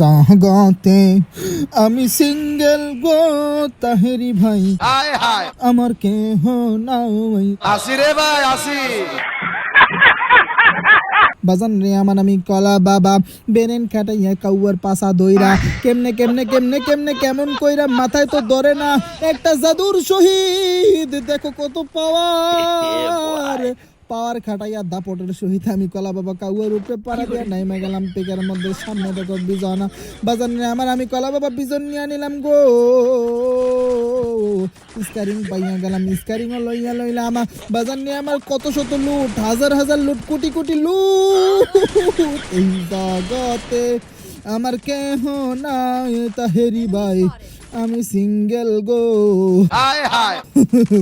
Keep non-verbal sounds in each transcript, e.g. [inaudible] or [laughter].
জগতে আমি সিঙ্গেল গো তাহেরি ভাই। আমার কেহ নাই। আসি রে ভাই আসি। বাজান রে আমার আমি কলা বাবা বেরেন খাটাইয়া কাউয়ার পাশা দইরা। কেমনে কেমনে কেমনে কেমনে কেমন কইরা মাথায় তো ধরে না। একটা জাদুর শহীদ দেখো কত পাওয়ার। পাওয়ার খাটাইয়া দাপটের সহিত আমি কলা বাবা কাউয়ার উপরে পাড়া দিয়া নাইমা গেলাম পেকের মধ্যে। সামনে দেখো বিজনা। বাজান রে আমার আমি কলা বাবা বিজন নিয়ে নিলাম গো। স্কারিং পাইয়া গেলাম স্কারিং লইয়া লইলা আমার বাজার নিয়ে আমার কত শত লুট হাজার হাজার লুট কোটি কোটি লুট। এই জগতে আমার কেহ নাই তাহেরি ভাই। আমি সিঙ্গেল গো। হায় হায়।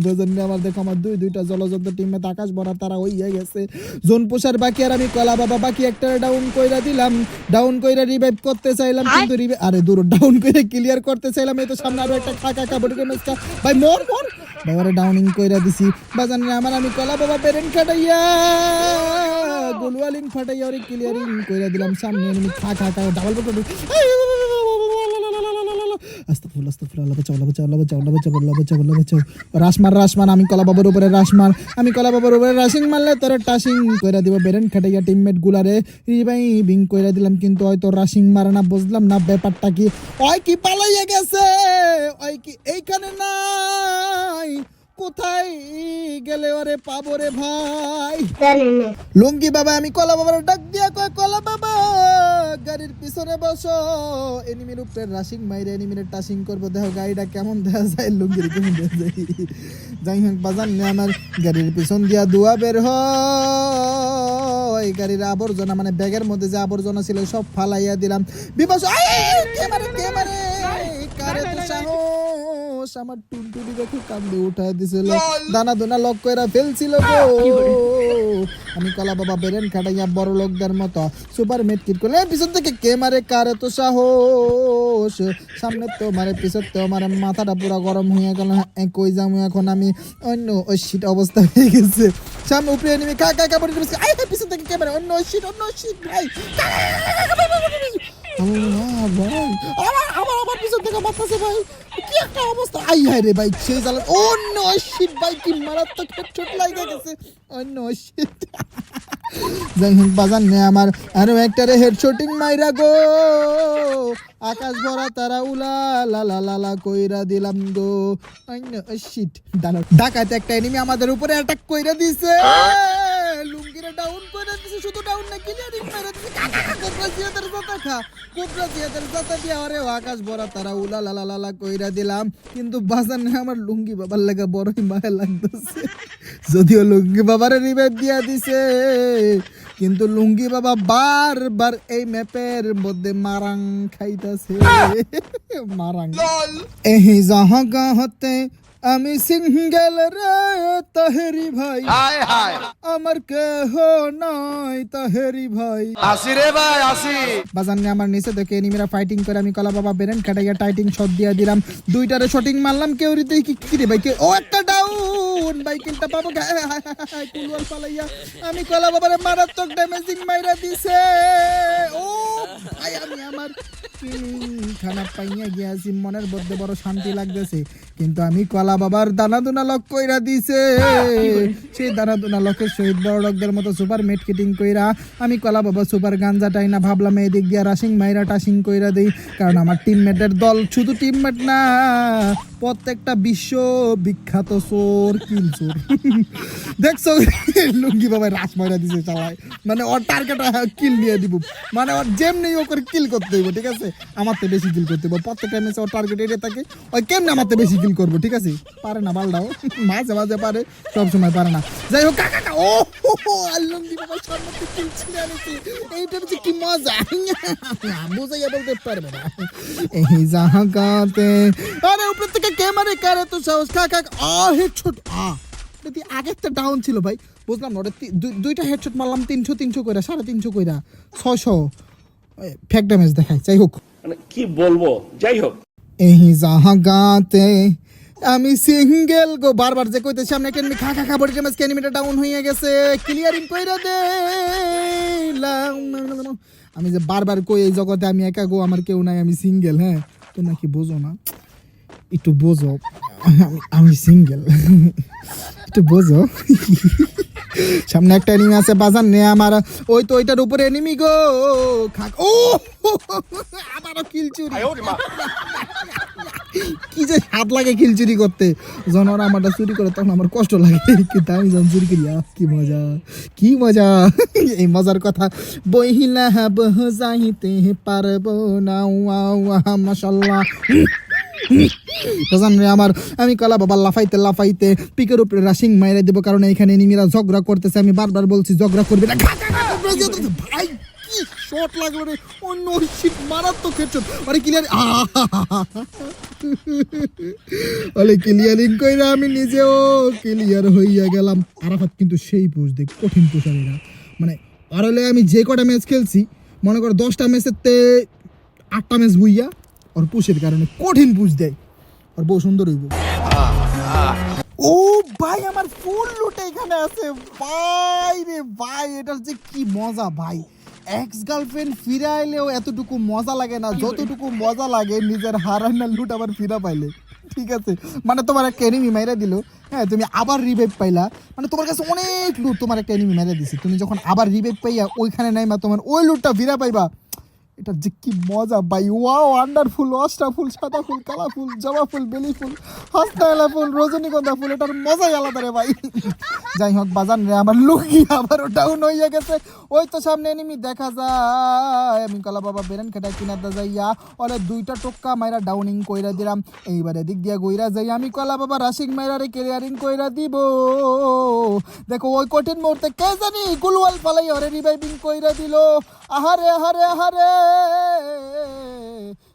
বাজার নিয়ে আমার দেখো আমার দুই দুইটা জলযন্ত্র টিমে আকাশ ভরা তারা হইয়া গেছে। জোন পোষার বাকি আর আমি কলা বাবা বাকি একটা ডাউন কইরা দিলাম। ডাউন কইরা রিভাইভ করতে চাইলাম কিন্তু রিভাইভ আরে দূর ডাউন কইরা ক্লিয়ার করতে চাইলাম এই তো সামনে আরও একটা খাকা কাবড়ি মেসকা ভাই মোর মোর। বাবারে ডাউনিং কইরা দিছি। বাজান রে আমার আমি কলা বাবা পেরেন্ট খাটাইয়া গুলওয়ালিং ফাটাইয়া ওরে ক্লিয়ারিং কইরা দিলাম। সামনে আমি খা খা খা ডাবল বটন আস্তাগফিরুল্লাহ আস্তাগফিরুল্লাহ আল্লাহ বাঁচাও আল্লাহ বাঁচাও আল্লাহ বাঁচাও আল্লাহ বাঁচাও আল্লাহ বাঁচাও আল্লাহ বাঁচাও রাসমার রাসমান আমি কলা বাবার উপরে রাসমার আমি কলা বাবার উপরে রাসিং মারলে তোর টাসিং কইরা দিব। বেরেন খাটাইয়া টিমমেট গুলারে বিং কইরা দিলাম কিন্তু হয়তো রাসিং মারে না বুঝলাম না ব্যাপারটা কি। ওই কি পালাইয়া গেছে ওই কি এইখানে নাই কোথায় গেলে ওরে পাবো রে ভাই? লুঙ্গি বাবা আমি কলা বাবার ডাক দিয়া কয় কলা বাবা। গাড়ির পিছনে বসো। এনিমির উপরে রাশিং মাইরে এনিমির টাসিং করব। দেখো গাড়িটা কেমন দেখা যায়, লুঙ্গির কেমন দেখা যায়। যাই হোক, বাজান আমার গাড়ির পিছন দিয়া দুয়া বের হয় গাড়ির আবর্জনা মানে ব্যাগের মধ্যে যে আবর্জনা ছিল, সব ফালাইয়া দিলাম। বিপাস কে মারে কে মারে? কারে তো সাহস? আমার টুনটুনি দেখে কান্দে উঠায় দিছিল দানা দোনা লক কইরা ফেলছিল গো। আমি কলা বাবা বেরেন খাটাইয়া বড় লোকদের মতো সুপার মেট কিট করলে পিছন থেকে কে মারে? কারে তো সাহস? সামনে তো মারে পিছন তো মারে মাথাটা পুরো গরম হয়ে গেল। হ্যাঁ, কই যাব এখন আমি? অন্য ওই শীত অবস্থা হয়ে গেছে। সামনে উপরে নিবি কা কা আই হ্যাঁ, পিছন থেকে কে মারে? অন্য শীত অন্য শীত ভাই। অবস্থা আই হায় রে ভাই মারাত্মক ও নো আমার আরও একটা রে মাইরা গো আকাশ ভরা তারা উলা কইরা দিলাম গো ডাকাতে একটা এনিমি আমাদের উপরে অ্যাটাক কইরা দিছে লুঙ্গিরা ডাউন শুধু ডাউন না ক্লিয়ারিং কাকা কোবরা জিয়াদের জাতা খা। কোবরা জিয়াদের জাতা দিয়া ওরে আকাশ ভরা তারা উলা লা লা লা লা কইরা দিলাম। কিন্তু বাজান না আমার লুঙ্গি বাবার লাগা বড়ই মায়া লাগতেছে। যদিও লুঙ্গি বাবারে রিভাইভ দিয়া দিছে কিন্তু লুঙ্গি বাবা বার বারবার এই ম্যাপের মধ্যে মারাং খাইতাছে। মারাং। এই জাহাগা হতে আমি সিঙ্গেল রে তাহেরি ভাই। হায় হায়। আমার কেহ নাই তাহেরি ভাই। আসি রে ভাই আসি বাজার নিয়ে আমার নিচে দেখে এনিমিরা ফাইটিং করে আমি কলা বাবা বেরেন কাটাইয়া টাইটিং শট দিয়া দিলাম। দুইটারে শটিং মারলাম কেউ রিতে কি কি রে ভাই কে ও একটা ডাউন ভাই কিলটা পাবো কুলওয়াল পালাইয়া। আমি কলা বাবারে মারাত্মক ড্যামেজিং মাইরা দিছে। ও ভাই আমি আমার খানা পাইয়া গিয়াছি মনের মধ্যে বড় শান্তি লাগতেছে। কিন্তু আমি কলা বাবার দানা দুনা লক কইরা দিছে। সেই দানা দুনা লকের শহীদ বড় লোকদের মতো সুপার মেট কিটিং কইরা আমি কলা বাবা সুপার গাঞ্জা টাই না ভাবলাম এদিক দিয়া রাশিং মাইরা টাসিং কইরা দেই। কারণ আমার টিমমেটের দল শুধু টিমমেট না। প্রত্যেকটা বিশ্ব বিখ্যাত চোর, কিল চোর। দেখছ? লুঙ্গি বাবা রাস মাইরা দিছে চালায়। মানে ওর টার্গেট কিল নিয়ে দিব। মানে ওর যেমনি ও করে কিল করতে হইব, ঠিক আছে? আমার তো বেশি কিল করতে হইব। প্রত্যেকটা ম্যাচে ওর টার্গেট এটা থাকে। ওই কেমনে আমার তো বেশি কিল করব, ঠিক আছে? পারে না বালটাও মাঝে মাঝে পারে, সব সময় পারে না। যাই হোক, কাকা ও লুঙ্গি বাবা সর্বোচ্চ কিল ছিঁড়ে আনেছে এইটার যে কি মজা? বুঝাইয়া বলতে পারবে না। এই জাহাগাতে আরে, উপর থেকে কে মারে কারে তো সাহস? কাকা আ হেডশট আ যদি আগের তো ডাউন ছিল ভাই? বুঝলাম না ওটা দুই- দুইটা হেডশট মারলাম তিনশো তিনশো কইরা সাড়ে তিনশো কইরা। ছয়শো। ফ্যাক ড্যামেজ দেখায় যাই হোক। মানে কি বলব? যাই হোক। এই জাহাগাতে আমি সিঙ্গেল গো। বারবার যে কইতে সামনে কেন খা খা খা বডি ড্যামেজ কেনিমিটা ডাউন হয়ে গেছে। ক্লিয়ারিং কইরা দে আমি যে বারবার কই এই জগতে আমি একা গো আমার কেউ নাই আমি সিঙ্গেল হ্যাঁ? তো নাকি বোঝো না? একটু বোঝো। আমি সিঙ্গেল একটু বোঝো। সামনে একটা এনিমি আছে বাজার নে আমার। ওই তো ওইটার উপরে এনিমি গো। খাক। ও! আবারও কিল চুরি। কি যে হাত লাগে কিল চুরি করতে। যখন ওরা আমারটা চুরি করে তখন আমার কষ্ট লাগে। কিন্তু আমি যখন চুরি করি কি মজা। কি মজা। এই মজার কথা। বহিলা বহ যাইতে পারব না। ওয়া ওয়া মাশাল্লাহ। আমার, আমি কলা বাবা লাফাইতে লাফাইতে পিকের উপরে রাশিং মাইরে দেবো, কারণ এখানে নিমিরা ঝগড়া করতেছে, আমি বারবার বলছি ঝগড়া না। ভাই, কি শট লাগল রে। অন্য মারাত্মক আরে ক্লিয়ার বলে ক্লিয়ারিং কইরা আমি নিজেও ক্লিয়ার হইয়া গেলাম। আরাফাত কিন্তু সেই পোষ দেখ, কঠিন পোষারেরা মানে আর হলে আমি যে কটা ম্যাচ খেলছি, মনে করো দশটা ম্যাচের তে আটটা ম্যাচ বুইয়া ওর পুষের কারণে কঠিন পুষ দেয় ওর বউ সুন্দর হইব ও ভাই আমার ফুল লুটে এখানে আছে ভাই রে ভাই এটার যে কি মজা ভাই এক্স গার্লফ্রেন্ড ফিরে আইলেও এতটুকু মজা লাগে না যতটুকু মজা লাগে নিজের হারান্না লুট আবার ফিরা পাইলে ঠিক আছে মানে তোমার একটা এনিমি মাইরা দিল হ্যাঁ তুমি আবার রিভাইভ পাইলা মানে তোমার কাছে অনেক লুট তোমার একটা এনিমি মাইরা দিছে তুমি যখন আবার রিভাইভ পাইয়া ওইখানে নাইমা তোমার ওই লুটটা ফিরা পাইবা এটা যে কি মজা বাই ওয়াও আন্ডারফুল অস্টা ফুল সাদা ফুল কালা ফুল জবা ফুল বেলি ফুল হাসনায়লা ফুল রজনীগন্ধা ফুল এটার মজাই আলাদা রে ভাই। যাই হোক, বাজান রে, আমার লুকি আবার ডাউন হইয়া গেছে। ওই তো সামনে এনিমি দেখা যায়। আমি কলা বাবা বেরেন খেটা কিনা দা যাইয়া, ওরে দুইটা টোক্কা মাইরা ডাউনিং কইরা দিলাম। এইবারে দিক দিয়া গইরা যাই, আমি কলা বাবা রাশিং মাইরা রে ক্লিয়ারিং কইরা দিব। দেখো, ওই কঠিন মুহূর্তে কে জানি গুলওয়াল ফালাই ওরে রিভাইভিং কইরা দিল। আহারে আহারে আহারে।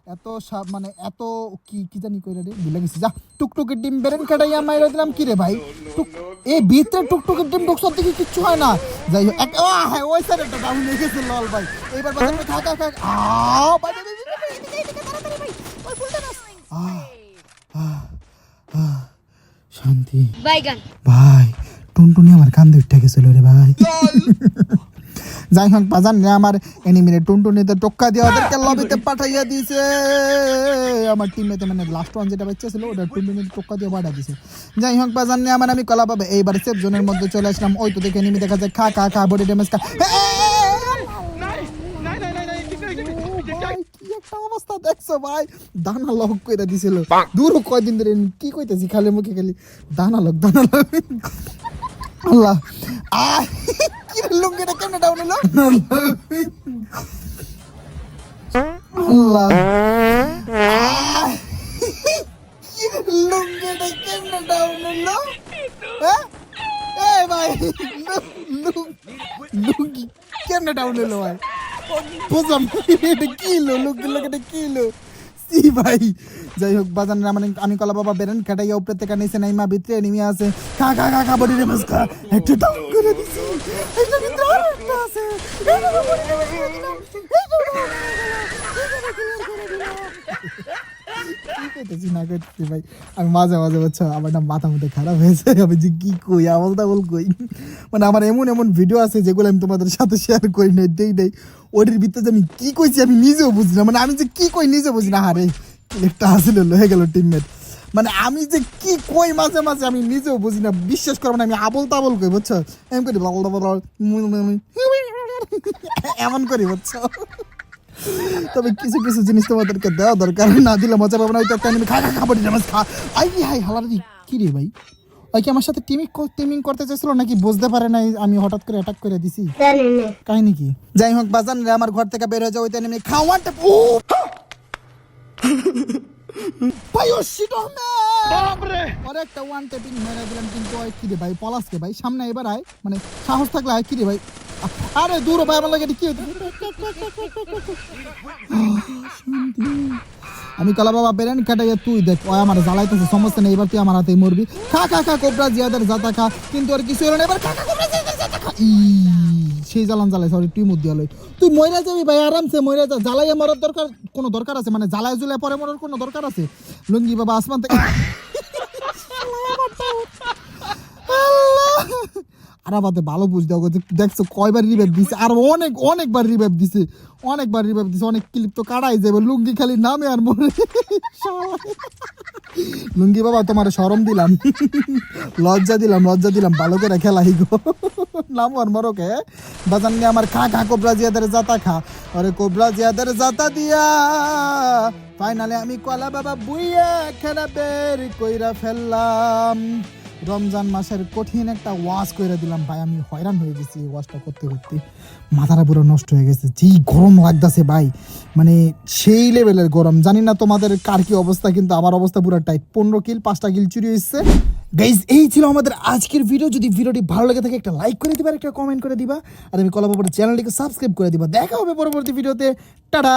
এত সব মানে এত কি কি জানি কইরা রে ভুলে গেছি। যা টুকটুকি ডিম বেরেন কাটাইয়া মাইরা দিলাম কি রে ভাই? টুক এ ভিতরে টুকটুকি ডিম ঢুকসব দেখি কিচ্ছু হয় না। যাই হোক এক- আহ, হ্যাঁ ওই সাইড একটা ডাউন হয়ে গেছে লল ভাই। এইবার বাজার খা খা আ বাজার শান্তি। ভাই টুনটুনি আমার কান্দে উঠে গেছিল রে ভাই। যাই হোক বাজান রে আমার এনিমিনে টুনটুনিতে টক্কা দিয়ে ওদেরকে লবিতে পাঠাইয়া দিছে আমার টিমেতে মানে লাস্ট ওয়ান যেটা বাচ্চা ছিল ওটা টুনটুনিতে টক্কা দিয়ে পাঠা দিছে যাই হোক বাজান রে আমার আমি কলা পাবে এইবার সেফ জোনের মধ্যে চলে আসলাম ওই তো দেখে এনিমি দেখা যায় খা খা খা বডি ড্যামেজ খা একটা অবস্থা দেখছ ভাই দানা লক কইরা দিছিল দূর কয়দিন ধরে কি কইতেছি খালি মুখে খালি দানা লক দানা লক আল্লাহ। আহ, কি লুঙ্গিটা কেমনে ডাউন হলো? আল্লাহ। কি লুঙ্গিটা কেমনে ডাউন হলো? হ্যাঁ? হলো ভাই? বুঝলাম এটা কিলো লুঙ্গি লোক এটা কিলো সি ভাই। যাই হোক বাজান মানে আমি কলা বাবা বেরেন কাটাইয়া উপরে থেকে নিচে নাইমা, ভিতরে নেমে আছে খা খা খা খা বডি রে খা। একটু করে দিছি। এটা ভিতরে আরও আছে। এটা তো body damage করে দিলাম। এটা তো clear করে দিলাম। মাঝে মাঝে বুঝছ আমার না মধ্যে খারাপ হয়েছে। [laughs] আমি যে কি কই? আমলটা বল কই? মানে আমার এমন এমন ভিডিও আছে যেগুলো আমি তোমাদের সাথে শেয়ার করি নাই, দেই নাই। ওটির ভিতরে আমি কি কইছি আমি নিজেও বুঝি না। মানে আমি যে কি কই নিজে বুঝি না। হারে একটা আসলে হয়ে গেল টিমমেট মানে আমি যে কি কই মাঝে মাঝে আমি নিজেও বুঝি না। বিশ্বাস করব না, আমি আবল তাবল কই, বুঝছ? এমন করি [laughs] এমন করি, বুঝছ? তবে কিছু কিছু জিনিস তোমাদেরকে দেওয়া দরকার। না দিলে মজা পাবো না ওই তো একটা খা খা খা বডি ড্যামেজ খা। আই হাই হালার কি রে ভাই? ওই কি আমার সাথে টিমিং টিমিং করতে চাইছিল নাকি বুঝতে পারে নাই আমি হঠাৎ করে অ্যাটাক করে দিছি? কাহিনী কি? যাই হোক বাজান রে আমার ঘর থেকে বের হয়ে যাও ওই এনিমি খাওয়াটা ও! ভাই ও শিট আরে একটা ওয়ান টেপিং মেরে দিলাম কিন্তু ওই কি রে ভাই পলাশকে ভাই? সামনে এবার আয় মানে সাহস থাকলে আয় কি রে ভাই? আরে দূর ভাই আমার লাগে কি আমি কালা বাবা বেরেন কাটাইয়া তুই দেখ ওই আমার জ্বালাইতেছে সমস্যা নেই এবার তুই আমার হাতে মরবি। খা খা খা কোবরা জিয়াদের জাতা খা কিন্তু আর কিছু হলো না এবার খা খা কোবরা জিয়াদের জাতা খা। সেই জ্বালান জ্বালাই সরি তুই মুদ দিয়ালই তুই মইরা যাবি ভাই আরামসে মইরা যা জ্বালাইয়া মরার দরকার কোনো দরকার আছে? মানে জ্বালাই জুলাই পরে মরার কোনো দরকার আছে? লুঙ্গি বাবা আসমান থেকে আল্লাহ! আরাবাতে ভালো বুঝ দাও গো, দেখছ কয়বার রিভাইভ দিছে? আর অনেক অনেকবার রিভাইভ দিছে। অনেকবার রিভাইভ দিছে। অনেক ক্লিপ তো কাটাই যাবে। লুঙ্গি খালি নামে আর মরে লুঙ্গি বাবা তোমার সরম দিলাম। লজ্জা দিলাম লজ্জা দিলাম। ভালো করে খেলাই গো। নাম আর মরকে বাজান নিয়ে আমার খা খা কোবরা জিয়াদের জাতা খা। আরে কোবরা জিয়াদের জাতা দিয়া। ফাইনালে আমি কলা বাবা বুইয়া খেলা বের কইরা ফেললাম। রমজান মাসের কঠিন একটা ওয়াশ করে দিলাম, ভাই। আমি হয়রান হয়ে গেছি এই ওয়াশটা করতে করতে। মাথাটা পুরো নষ্ট হয়ে গেছে। যেই গরম লাগতেছে, ভাই মানে সেই লেভেলের গরম। জানি না তোমাদের কার কি অবস্থা, কিন্তু আমার অবস্থা পুরো টাইট। পনেরো কিল, পাঁচটা কিল চুরি হয়েছে। গাইজ এই ছিল আমাদের আজকের ভিডিও যদি ভিডিওটি ভালো লেগে থাকে, একটা লাইক করে দিবা, একটা কমেন্ট করে দিবা। আর আমি কলাবাবুর চ্যানেলটিকে সাবস্ক্রাইব করে দিবা। দেখা হবে পরবর্তী ভিডিওতে টাটা